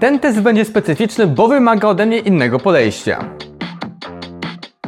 Ten test będzie specyficzny, bo wymaga ode mnie innego podejścia.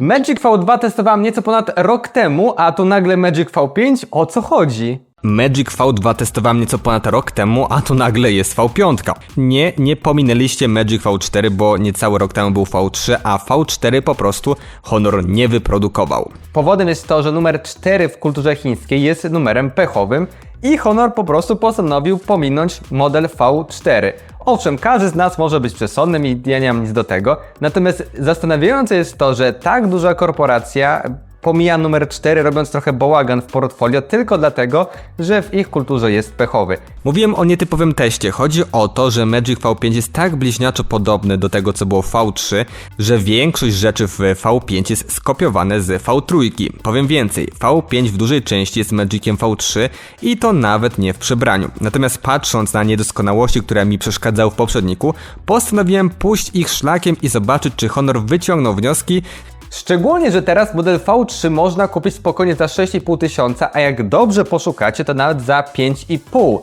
Magic V2 testowałem nieco ponad rok temu, a tu nagle Magic V5? O co chodzi? Magic V2 testowałem nieco ponad rok temu, a tu nagle jest V5. Nie, nie pominęliście Magic V4, bo niecały rok temu był V3, a V4 po prostu Honor nie wyprodukował. Powodem jest to, że numer 4 w kulturze chińskiej jest numerem pechowym i Honor po prostu postanowił pominąć model V4. Owszem, każdy z nas może być przesądnym i ja nie mam nic do tego, natomiast zastanawiające jest to, że tak duża korporacja pomija numer 4, robiąc trochę bałagan w portfolio tylko dlatego, że w ich kulturze jest pechowy. Mówiłem o nietypowym teście. Chodzi o to, że Magic V5 jest tak bliźniaczo podobny do tego, co było w V3, że większość rzeczy w V5 jest skopiowane z V3. Powiem więcej, V5 w dużej części jest Magiciem V3 i to nawet nie w przebraniu. Natomiast patrząc na niedoskonałości, które mi przeszkadzały w poprzedniku, postanowiłem pójść ich szlakiem i zobaczyć, czy Honor wyciągnął wnioski, Szczególnie, że teraz model V3 można kupić spokojnie za 6,5 tysiąca, a jak dobrze poszukacie, to nawet za 5,5.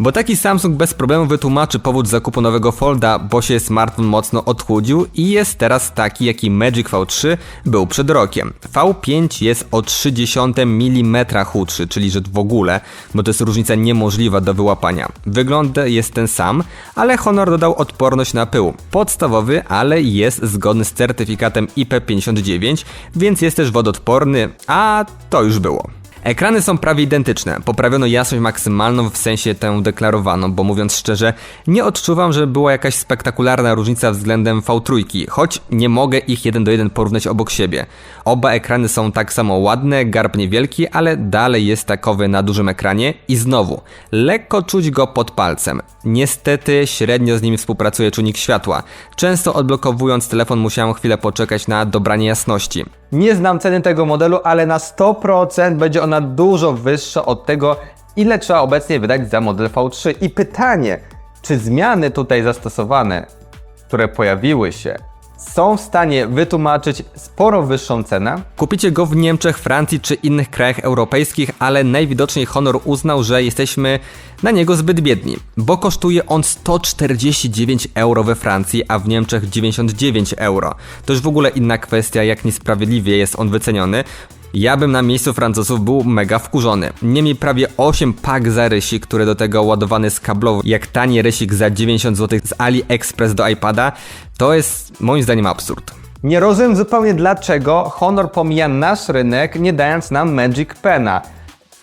Bo taki Samsung bez problemu wytłumaczy powód zakupu nowego Folda, bo się smartfon mocno odchudził i jest teraz taki, jaki Magic V3 był przed rokiem. V5 jest o 0,3 mm chudszy, czyli że w ogóle, bo to jest różnica niemożliwa do wyłapania. Wygląd jest ten sam, ale Honor dodał odporność na pył. Podstawowy, ale jest zgodny z certyfikatem IP59, więc jest też wodoodporny, a to już było. Ekrany są prawie identyczne. Poprawiono jasność maksymalną w sensie tę deklarowaną, bo mówiąc szczerze, nie odczuwam, że była jakaś spektakularna różnica względem V3, choć nie mogę ich jeden do jeden porównać obok siebie. Oba ekrany są tak samo ładne, garb niewielki, ale dalej jest takowy na dużym ekranie i znowu, lekko czuć go pod palcem. Niestety średnio z nim współpracuje czujnik światła. Często odblokowując telefon musiałem chwilę poczekać na dobranie jasności. Nie znam ceny tego modelu, ale na 100% będzie ona dużo wyższa od tego, ile trzeba obecnie wydać za model V3. I pytanie, czy zmiany tutaj zastosowane, które pojawiły się, są w stanie wytłumaczyć sporo wyższą cenę. Kupicie go w Niemczech, Francji czy innych krajach europejskich, ale najwidoczniej Honor uznał, że jesteśmy na niego zbyt biedni, bo kosztuje on 149 euro we Francji, a w Niemczech 99 euro. To już w ogóle inna kwestia, jak niesprawiedliwie jest on wyceniony. Ja bym na miejscu Francuzów był mega wkurzony. Niemniej prawie 8 pak za rysik, który do tego ładowany z kablowo, jak tani rysik za 90 zł z AliExpress do iPada, to jest moim zdaniem absurd. Nie rozumiem zupełnie dlaczego Honor pomija nasz rynek, nie dając nam Magic Pena.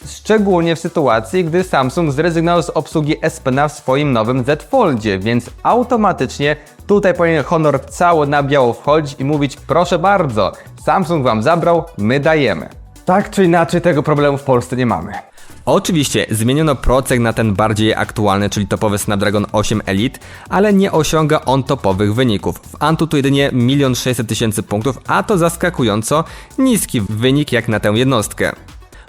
Szczególnie w sytuacji, gdy Samsung zrezygnował z obsługi S Pena w swoim nowym Z Foldzie, więc automatycznie tutaj powinien Honor cały na biało wchodzić i mówić proszę bardzo, Samsung wam zabrał, my dajemy. Tak czy inaczej tego problemu w Polsce nie mamy. Oczywiście zmieniono procek na ten bardziej aktualny, czyli topowy Snapdragon 8 Elite, ale nie osiąga on topowych wyników. W Antutu jedynie 1 600 tysięcy punktów, a to zaskakująco niski wynik jak na tę jednostkę.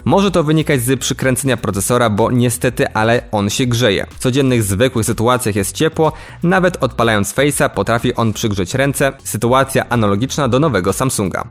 Może to wynikać z przykręcenia procesora, bo niestety, ale on się grzeje. W codziennych, zwykłych sytuacjach jest ciepło, nawet odpalając Face'a potrafi on przygrzeć ręce. Sytuacja analogiczna do nowego Samsunga.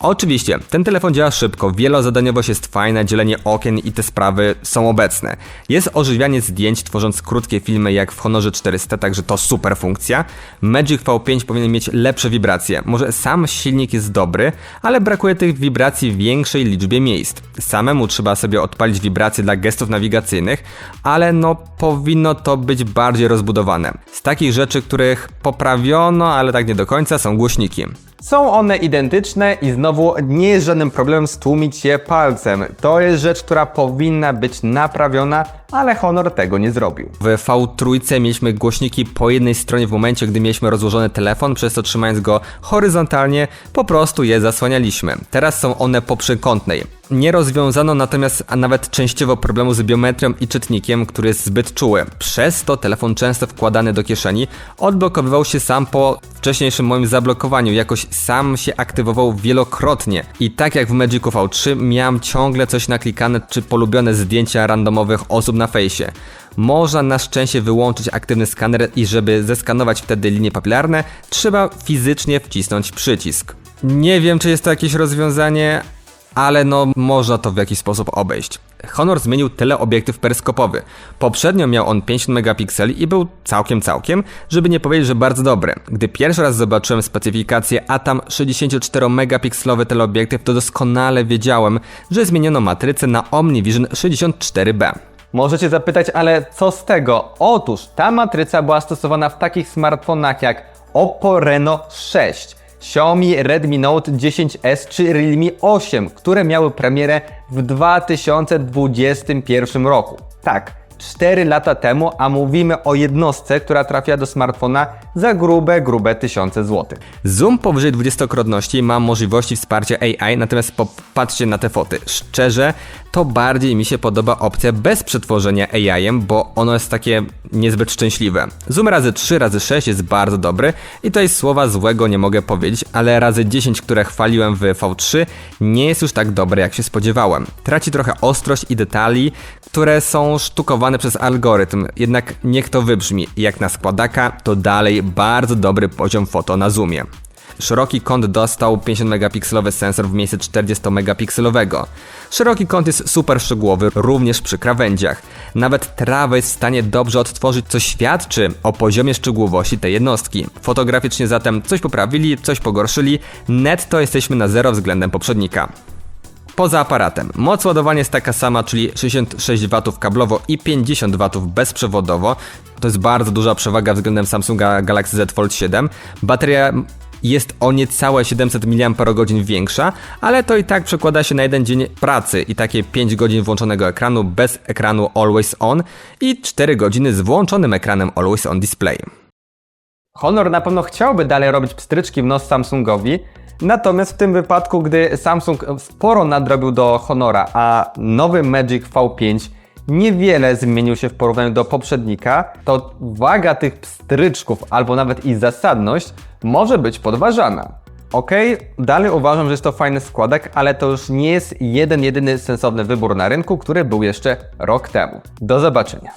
Oczywiście, ten telefon działa szybko, wielozadaniowość jest fajna, dzielenie okien i te sprawy są obecne. Jest ożywianie zdjęć, tworząc krótkie filmy jak w Honorze 400, także to super funkcja. Magic V5 powinien mieć lepsze wibracje. Może sam silnik jest dobry, ale brakuje tych wibracji w większej liczbie miejsc. Samemu trzeba sobie odpalić wibracje dla gestów nawigacyjnych, ale no powinno to być bardziej rozbudowane. Z takich rzeczy, których poprawiono, ale tak nie do końca, są głośniki. Są one identyczne i znowu nie jest żadnym problemem stłumić je palcem. To jest rzecz, która powinna być naprawiona, ale Honor tego nie zrobił. W V3 mieliśmy głośniki po jednej stronie w momencie, gdy mieliśmy rozłożony telefon, przez to trzymając go horyzontalnie, po prostu je zasłanialiśmy. Teraz są one po przekątnej. Nie rozwiązano natomiast nawet częściowo problemu z biometrią i czytnikiem, który jest zbyt czuły. Przez to telefon często wkładany do kieszeni odblokowywał się sam po wcześniejszym moim zablokowaniu, jakoś sam się aktywował wielokrotnie. I tak jak w Magicu V3 miałem ciągle coś naklikane czy polubione zdjęcia randomowych osób na fejsie. Można na szczęście wyłączyć aktywny skaner i żeby zeskanować wtedy linie papilarne, trzeba fizycznie wcisnąć przycisk. Nie wiem, czy jest to jakieś rozwiązanie, ale no można to w jakiś sposób obejść. Honor zmienił teleobiektyw peryskopowy. Poprzednio miał on 50 megapikseli i był całkiem całkiem, żeby nie powiedzieć, że bardzo dobry. Gdy pierwszy raz zobaczyłem specyfikację, a tam 64 megapikselowy teleobiektyw, to doskonale wiedziałem, że zmieniono matrycę na OmniVision 64B. Możecie zapytać, ale co z tego? Otóż ta matryca była stosowana w takich smartfonach jak Oppo Reno 6, Xiaomi Redmi Note 10S czy Realme 8, które miały premierę w 2021 roku. Tak, 4 lata temu, a mówimy o jednostce, która trafia do smartfona za grube, grube tysiące złotych. Zoom powyżej 20-krotności ma możliwości wsparcia AI, natomiast popatrzcie na te foty. Szczerze, to bardziej mi się podoba opcja bez przetworzenia AI-em, bo ono jest takie niezbyt szczęśliwe. Zoom razy 3 razy 6 jest bardzo dobry i tutaj słowa złego nie mogę powiedzieć, ale razy 10, które chwaliłem w V3 nie jest już tak dobre jak się spodziewałem. Traci trochę ostrość i detali, które są sztukowane przez algorytm, jednak niech to wybrzmi. Jak na składaka, to dalej bardzo dobry poziom foto na zoomie. Szeroki kąt dostał 50 megapikselowy sensor w miejsce 40 megapikselowego. Szeroki kąt jest super szczegółowy, również przy krawędziach. Nawet trawę jest w stanie dobrze odtworzyć, co świadczy o poziomie szczegółowości tej jednostki. Fotograficznie zatem coś poprawili, coś pogorszyli, netto jesteśmy na zero względem poprzednika. Poza aparatem. Moc ładowania jest taka sama, czyli 66 W kablowo i 50 W bezprzewodowo. To jest bardzo duża przewaga względem Samsunga Galaxy Z Fold 7. Bateria jest o niecałe 700 mAh większa, ale to i tak przekłada się na jeden dzień pracy i takie 5 godzin włączonego ekranu bez ekranu Always On i 4 godziny z włączonym ekranem Always On Display. Honor na pewno chciałby dalej robić pstryczki w nos Samsungowi, natomiast w tym wypadku, gdy Samsung sporo nadrobił do Honora, a nowy Magic V5 niewiele zmienił się w porównaniu do poprzednika, to waga tych pstryczków albo nawet ich zasadność może być podważana. Ok, dalej uważam, że jest to fajny składek, ale to już nie jest jeden jedyny sensowny wybór na rynku, który był jeszcze rok temu. Do zobaczenia.